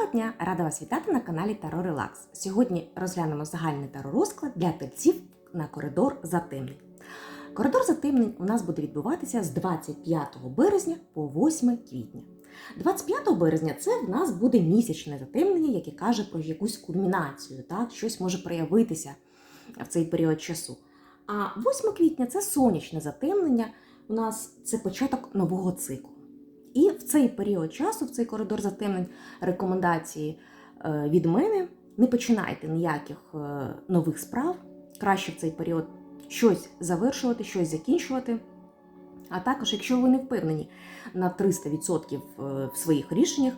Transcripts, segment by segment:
Доброго дня! Рада вас вітати на каналі Таро Релакс. Сьогодні розглянемо загальний таро розклад для тельців на коридор затемнень. Коридор затемнень у нас буде відбуватися з 25 березня по 8 квітня. 25 березня це в нас буде місячне затемнення, яке каже про якусь кульмінацію, так? щось може проявитися в цей період часу. А 8 квітня це сонячне затемнення. У нас це початок нового циклу. І в цей період часу, в цей коридор затемнень, рекомендації е, від мене: не починайте ніяких е, нових справ. Краще в цей період щось завершувати, щось закінчувати. А також, якщо ви не впевнені на 300% е, в своїх рішеннях,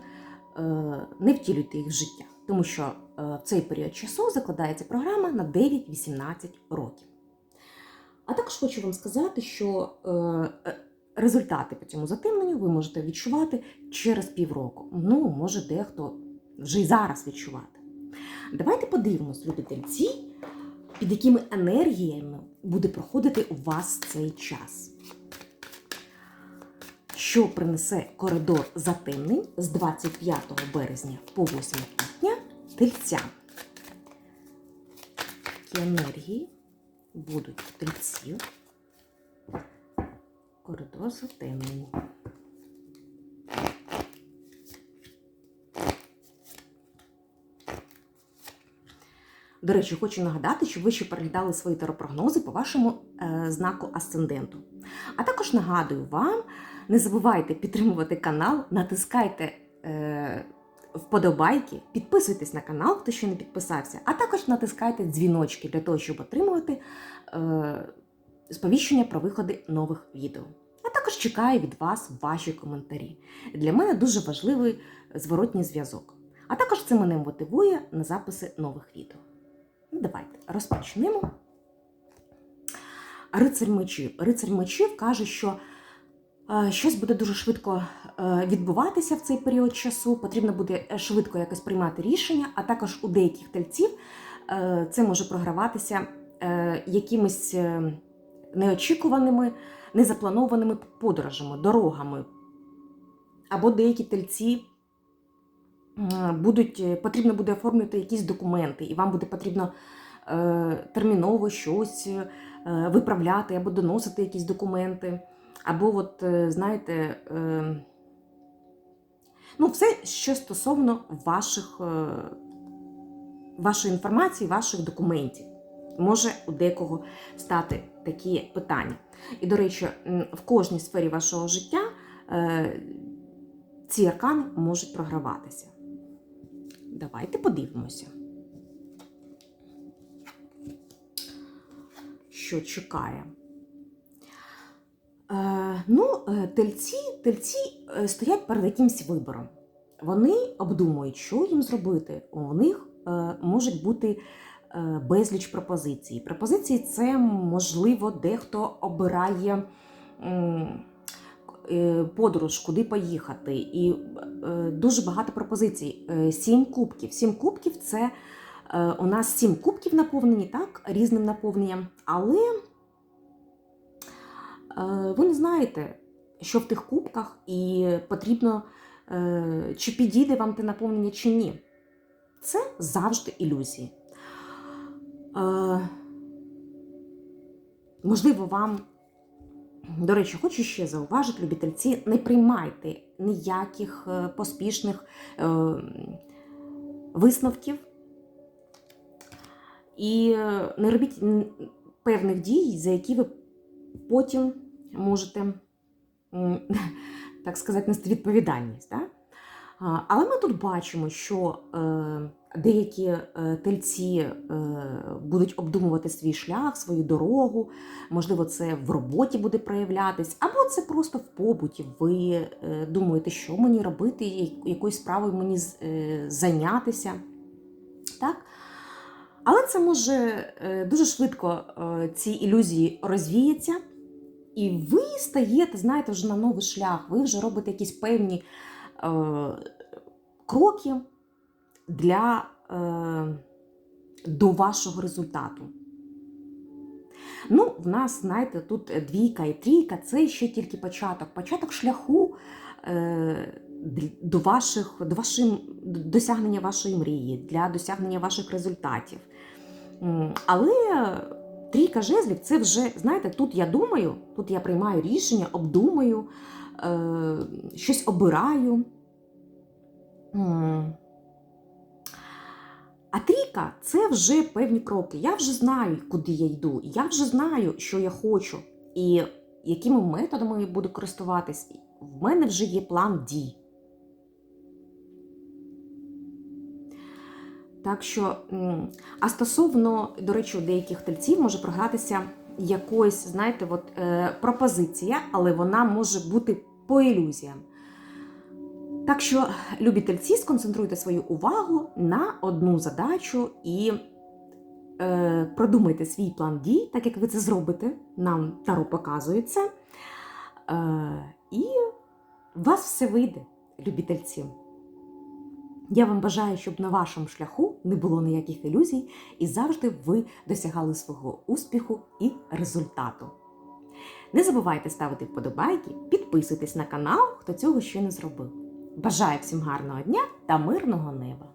не втілюйте їх в життя, тому що в цей період часу закладається програма на 9-18 років. А також хочу вам сказати, що результати по цьому затемненню ви можете відчувати через півроку. Ну, може, дехто вже й зараз відчувати. Давайте подивимось, любі тельці, під якими енергіями буде проходити у вас цей час. Що принесе коридор затемнень з 25 березня по 8 квітня тельцям? Які енергії будуть тельців? Коридор затемнень. До речі, хочу нагадати, що ви ще переглядали свої теропрогнози по вашому е, знаку асценденту. А також нагадую вам, не забувайте підтримувати канал, натискайте е, вподобайки, підписуйтесь на канал, хто ще не підписався, а також натискайте дзвіночки для того, щоб отримувати е, сповіщення про виходи нових відео. А також чекаю від вас ваші коментарі. Для мене дуже важливий зворотній зв'язок. А також це мене мотивує на записи нових відео. Ну, давайте розпочнемо. Рицарь мечів. Рицарь мечів каже, що е, щось буде дуже швидко е, відбуватися в цей період часу, потрібно буде швидко якось приймати рішення, а також у деяких тельців е, це може програватися е, якимись е, неочікуваними, незапланованими подорожами, дорогами. Або деякі тельці будуть, е, потрібно буде оформлювати якісь документи, і вам буде потрібно е, терміново щось е, виправляти або доносити якісь документи. Або, от, знаєте, ну, все, що стосовно ваших, вашої інформації, ваших документів. Може у декого стати такі питання. І, до речі, в кожній сфері вашого життя е, ці аркани можуть програватися. Давайте подивимося, що чекає. Е, ну, е, тельці, тельці стоять перед якимсь вибором. Вони обдумують, що їм зробити. У них можуть бути безліч пропозицій. Пропозиції це, можливо, дехто обирає е, подорож, куди поїхати. І е, дуже багато пропозицій. Е, Сім кубків. Сім кубків це е, у нас сім кубків наповнені, так, різним наповненням. Але е, ви не знаєте, що в тих кубках, і потрібно, е, чи підійде вам те наповнення, чи ні. Це завжди ілюзії. Можливо, вам, до речі, хочу ще зауважити, любительці, не приймайте ніяких е, поспішних е, висновків і е, не робіть певних дій, за які ви потім можете, так сказати, нести відповідальність. Да? Але ми тут бачимо, що деякі е, тельці е, будуть обдумувати свій шлях, свою дорогу, можливо, це в роботі буде проявлятись, або це просто в побуті. Ви е, думаєте, що мені робити, якою справою мені зайнятися. Так? Але це може дуже швидко ці ілюзії розвіяться, і ви стаєте, знаєте, вже на новий шлях, ви вже робите якісь певні кроки для, е, до вашого результату. Ну, в нас, знаєте, тут двійка і трійка це ще тільки початок. Початок шляху е, до ваших до вашим досягнення вашої мрії, для досягнення ваших результатів. Але трійка жезлів це вже, знаєте, тут я думаю, тут я приймаю рішення, обдумаю, е, щось обираю. А трійка це вже певні кроки. Я вже знаю, куди я йду. Я вже знаю, що я хочу, і якими методами я буду користуватись. В мене вже є план дій. Так що, а стосовно, до речі, у деяких тельців може програтися якоїсь, знаєте, от, е, пропозиція, але вона може бути по ілюзіям. Так що, любі тельці, сконцентруйте свою увагу на одну задачу і е, продумайте свій план дій, так як ви це зробите. Нам Таро показує це. Е, і у вас все вийде, любі тельці. Я вам бажаю, щоб на вашому шляху не було ніяких ілюзій, і завжди ви досягали свого успіху і результату. Не забувайте ставити вподобайки, підписуйтесь на канал, хто цього ще не зробив. Бажаю всім гарного дня та мирного неба!